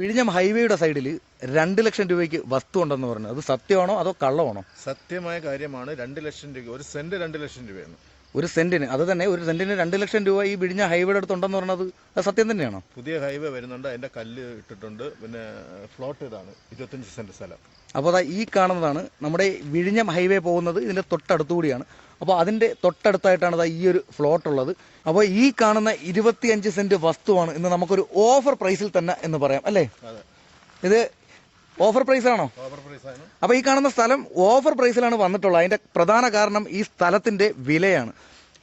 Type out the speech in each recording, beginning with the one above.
വിഴിഞ്ഞം ഹൈവേയുടെ സൈഡിൽ രണ്ട് ലക്ഷം രൂപയ്ക്ക് വസ്തു ഉണ്ടെന്ന് പറഞ്ഞു. അത് സത്യമാണോ അതോ കള്ളമാണോ? സത്യമായ കാര്യമാണ് രണ്ട് ലക്ഷം രൂപ ഒരു സെന്റ് രണ്ട് ലക്ഷം രൂപയാണ്. ഒരു സെന്റിന് അത് തന്നെ ഒരു സെന്റിന് രണ്ട് ലക്ഷം രൂപ ഈ വിഴിഞ്ഞ ഹൈവേ അടുത്തുണ്ടെന്ന് പറഞ്ഞത് അത് സത്യം തന്നെയാണോ? പുതിയ ഹൈവേ വരുന്നുണ്ട് അതിന്റെ കല്ല് ഇട്ടിട്ടുണ്ട് പിന്നെ ഫ്ലോട്ട് ഇതാണ് ഇരുപത്തഞ്ച് സെന്റ് സ്ഥലം. അപ്പോൾ അതാ ഈ കാണുന്നതാണ് നമ്മുടെ വിഴിഞ്ഞം ഹൈവേ പോകുന്നത് ഇതിന്റെ തൊട്ടടുത്തുകൂടിയാണ്. അപ്പോൾ അതിന്റെ തൊട്ടടുത്തായിട്ടാണ് ഈ ഒരു ഫ്ലോട്ട് ഉള്ളത്. അപ്പോൾ ഈ കാണുന്ന ഇരുപത്തിയഞ്ച് സെന്റ് വസ്തുവാണ് ഇന്ന് നമുക്കൊരു ഓഫർ പ്രൈസിൽ തന്നെ എന്ന് പറയാം അല്ലേ? ഇത് ഓഫർ പ്രൈസ് ആണോ അപ്പോൾ ഈ കാണുന്ന സ്ഥലം ഓഫർ പ്രൈസിലാണ് വന്നിട്ടുള്ളത്. അതിന്റെ പ്രധാന കാരണം ഈ സ്ഥലത്തിന്റെ വിലയാണ്.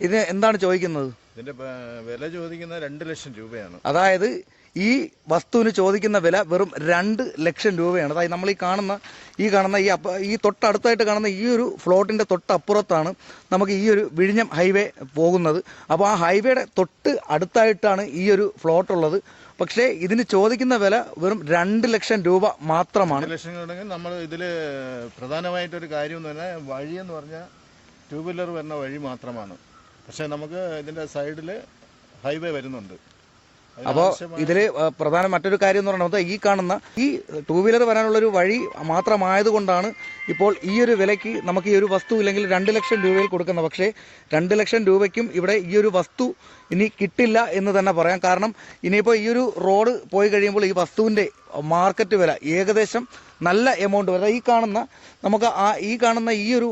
ഇത് എന്താണ് ചോദിക്കുന്നത്? ഇതിന്റെ വില ചോദിക്കുന്നത് രണ്ട് ലക്ഷം രൂപയാണ്. അതായത് ഈ വസ്തുവിന് ചോദിക്കുന്ന വില വെറും രണ്ട് ലക്ഷം രൂപയാണ്. അതായത് നമ്മൾ ഈ കാണുന്ന ഈ കാണുന്ന ഈ ഈ തൊട്ടടുത്തായിട്ട് കാണുന്ന ഈ ഒരു ഫ്ലോട്ടിന്റെ തൊട്ടപ്പുറത്താണ് നമുക്ക് ഈ ഒരു വിഴിഞ്ഞം ഹൈവേ പോകുന്നത്. അപ്പോൾ ആ ഹൈവേയുടെ തൊട്ട് അടുത്തായിട്ടാണ് ഈ ഒരു ഫ്ലോട്ട് ഉള്ളത് പക്ഷേ ഇതിന് ചോദിക്കുന്ന വില വെറും രണ്ട് ലക്ഷം രൂപ മാത്രമാണ്. ലക്ഷം ഉണ്ടെങ്കിൽ നമ്മൾ ഇതിൽ പ്രധാനമായിട്ടൊരു കാര്യം എന്ന് പറഞ്ഞാൽ എന്ന് പറഞ്ഞാൽ ടൂ വീലർ വരുന്ന വഴി മാത്രമാണ്. പക്ഷേ നമുക്ക് ഇതിന്റെ സൈഡിൽ ഹൈവേ വരുന്നുണ്ട്. അപ്പോൾ ഇതിൽ ഇതിൽ പ്രധാന മറ്റൊരു കാര്യം എന്ന് പറയുന്നത് ഈ കാണുന്ന ഈ ടൂ വീലർ വരാനുള്ള ഒരു വഴി മാത്രമായതുകൊണ്ടാണ് ഇപ്പോൾ ഈ ഒരു വിലയ്ക്ക് നമുക്ക് ഈ ഒരു വസ്തു ഇല്ലെങ്കിൽ രണ്ട് ലക്ഷം രൂപയിൽ കൊടുക്കുന്ന. പക്ഷേ രണ്ട് ലക്ഷം രൂപയ്ക്കും ഇവിടെ ഈ ഒരു വസ്തു ഇനി കിട്ടില്ല എന്ന് തന്നെ പറയാം. കാരണം ഇനിയിപ്പോൾ ഈ ഒരു റോഡ് പോയി കഴിയുമ്പോൾ ഈ വസ്തുവിന്റെ മാർക്കറ്റ് വില ഏകദേശം നല്ല എമൗണ്ട് വരുന്നത്. ഈ കാണുന്ന നമുക്ക് ആ ഈ കാണുന്ന ഈ ഒരു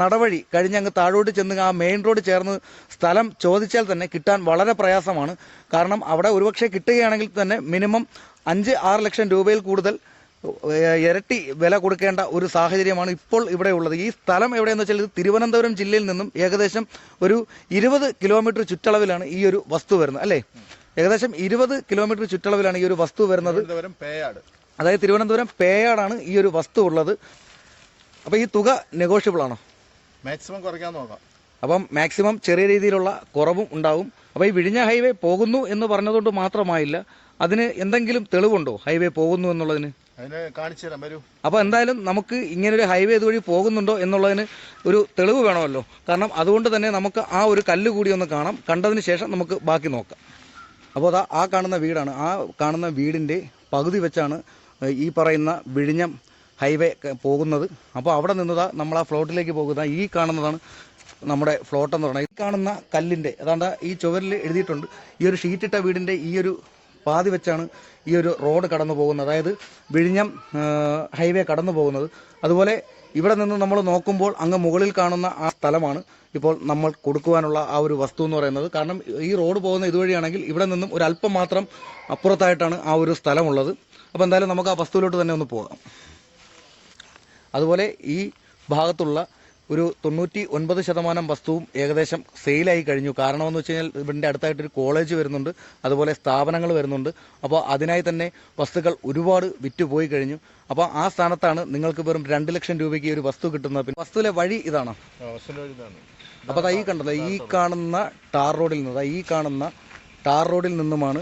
നടവഴി കഴിഞ്ഞ് അങ്ങ് താഴോട്ട് ചെന്ന് ആ മെയിൻ റോഡ് ചേർന്ന് സ്ഥലം ചോദിച്ചാൽ തന്നെ കിട്ടാൻ വളരെ പ്രയാസമാണ്. കാരണം അവിടെ ഒരുപക്ഷെ കിട്ടുകയാണെങ്കിൽ തന്നെ മിനിമം അഞ്ച് ആറ് ലക്ഷം രൂപയിൽ കൂടുതൽ ഇരട്ടി വില കൊടുക്കേണ്ട ഒരു സാഹചര്യമാണ് ഇപ്പോൾ ഇവിടെ ഉള്ളത്. ഈ സ്ഥലം എവിടെയെന്ന് വെച്ചാൽ ഇത് തിരുവനന്തപുരം ജില്ലയിൽ നിന്നും ഏകദേശം ഒരു ഇരുപത് കിലോമീറ്റർ ചുറ്റളവിലാണ് ഈ ഒരു വസ്തു വരുന്നത് അല്ലേ? ഏകദേശം ഇരുപത് കിലോമീറ്റർ ചുറ്റളവിലാണ് ഈ ഒരു വസ്തു വരുന്നത്. പേയാട്. അതായത് തിരുവനന്തപുരം പേയാടാണ് ഈ ഒരു വസ്തു ഉള്ളത്. അപ്പോൾ ഈ തുക നെഗോഷ്യബിൾ ആണോ? മാക്സിമം കുറയ്ക്കാൻ നോക്കാം. അപ്പം മാക്സിമം ചെറിയ രീതിയിലുള്ള കുറവും ഉണ്ടാവും. അപ്പോൾ ഈ വിഴിഞ്ഞ ഹൈവേ പോകുന്നു എന്ന് പറഞ്ഞതുകൊണ്ട് മാത്രമായില്ല. അതിന് എന്തെങ്കിലും തെളിവുണ്ടോ? ഹൈവേ പോകുന്നു എന്നുള്ളതിന്? കാണിച്ചു വരൂ. അപ്പോൾ എന്തായാലും നമുക്ക് ഇങ്ങനൊരു ഹൈവേ ഇതുവഴി പോകുന്നുണ്ടോ എന്നുള്ളതിന് ഒരു തെളിവ് വേണമല്ലോ. കാരണം അതുകൊണ്ട് തന്നെ നമുക്ക് ആ ഒരു കല്ല് കൂടി ഒന്ന് കാണാം. കണ്ടതിന് ശേഷം നമുക്ക് ബാക്കി നോക്കാം. അപ്പോൾ അതാ ആ കാണുന്ന വീടാണ്. ആ കാണുന്ന വീടിന്റെ പകുതി വെച്ചാണ് ഈ പറയുന്ന വിഴിഞ്ഞം ഹൈവേ പോകുന്നത്. അപ്പോൾ അവിടെ നിന്നതാ നമ്മൾ ആ ഫ്ലോട്ടിലേക്ക് പോകുന്ന ഈ കാണുന്നതാണ് നമ്മുടെ ഫ്ലോട്ട് എന്ന് പറയുന്നത്. ഈ കാണുന്ന കല്ലിന്റെ അതാണ്ട് ഈ ചുവരിൽ എഴുതിയിട്ടുണ്ട് ഈ ഒരു ഷീറ്റിട്ട വീടിന്റെ ഈ ഒരു പാതി വെച്ചാണ് ഈ ഒരു റോഡ് കടന്നു പോകുന്നത്. അതായത് വിഴിഞ്ഞം ഹൈവേ കടന്നു പോകുന്നത്. അതുപോലെ ഇവിടെ നിന്ന് നമ്മൾ നോക്കുമ്പോൾ അങ്ങ് മുകളിൽ കാണുന്ന ആ സ്ഥലമാണ് ഇപ്പോൾ നമ്മൾ കൊടുക്കുവാനുള്ള ആ ഒരു വസ്തു എന്ന് പറയുന്നത്. കാരണം ഈ റോഡ് പോകുന്ന ഇതുവഴിയാണെങ്കിൽ ഇവിടെ നിന്നും ഒരു അല്പം മാത്രം അപ്പുറത്തായിട്ടാണ് ആ ഒരു സ്ഥലമുള്ളത്. അപ്പോൾ എന്തായാലും നമുക്ക് ആ വസ്തുവിലോട്ട് തന്നെ ഒന്ന് പോകാം. അതുപോലെ ഈ ഭാഗത്തുള്ള ഒരു തൊണ്ണൂറ്റി ഒൻപത് ശതമാനം വസ്തുവും ഏകദേശം സെയിലായി കഴിഞ്ഞു. കാരണമെന്ന് വെച്ച് കഴിഞ്ഞാൽ ഇവിടെ അടുത്തായിട്ടൊരു കോളേജ് വരുന്നുണ്ട്. അതുപോലെ സ്ഥാപനങ്ങൾ വരുന്നുണ്ട്. അപ്പോൾ അതിനായി തന്നെ വസ്തുക്കൾ ഒരുപാട് വിറ്റുപോയി കഴിഞ്ഞു. അപ്പോൾ ആ സ്ഥാനത്താണ് നിങ്ങൾക്ക് വെറും രണ്ട് ലക്ഷം രൂപയ്ക്ക് ഒരു വസ്തു കിട്ടുന്നത്. പിന്നെ വസ്തുവിലെ വഴി ഇതാണോ. അപ്പോൾ അതായി ഈ കണ്ടല്ലോ ഈ കാണുന്ന ടാർ റോഡിൽ നിന്ന് ഈ കാണുന്ന ടാർ റോഡിൽ നിന്നുമാണ്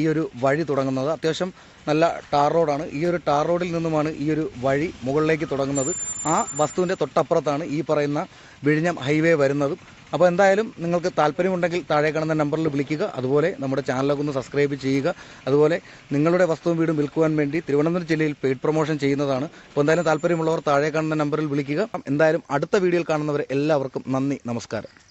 ഈ ഒരു വഴി തുടങ്ങുന്നത്. അത്യാവശ്യം നല്ല ടാർ റോഡാണ്. ഈ ഒരു ടാർ റോഡിൽ നിന്നുമാണ് ഈ ഒരു വഴി മുകളിലേക്ക് തുടങ്ങുന്നത്. ആ വസ്തുവിന്റെ തൊട്ടപ്പുറത്താണ് ഈ പറയുന്ന വിഴിഞ്ഞം ഹൈവേ വരുന്നതും. അപ്പോൾ എന്തായാലും നിങ്ങൾക്ക് താല്പര്യമുണ്ടെങ്കിൽ താഴെ കാണുന്ന നമ്പറിൽ വിളിക്കുക. അതുപോലെ നമ്മുടെ ചാനലൊക്കെ ഒന്ന് സബ്സ്ക്രൈബ് ചെയ്യുക. അതുപോലെ നിങ്ങളുടെ വസ്തുവും വീടും വിൽക്കുവാൻ വേണ്ടി തിരുവനന്തപുരം ജില്ലയിൽ പെയ്ഡ് പ്രൊമോഷൻ ചെയ്യുന്നതാണ്. അപ്പോൾ എന്തായാലും താല്പര്യമുള്ളവർ താഴെ കാണുന്ന നമ്പറിൽ വിളിക്കുക. എന്തായാലും അടുത്ത വീഡിയോയിൽ കാണുന്നവരെ എല്ലാവർക്കും നന്ദി നമസ്കാരം.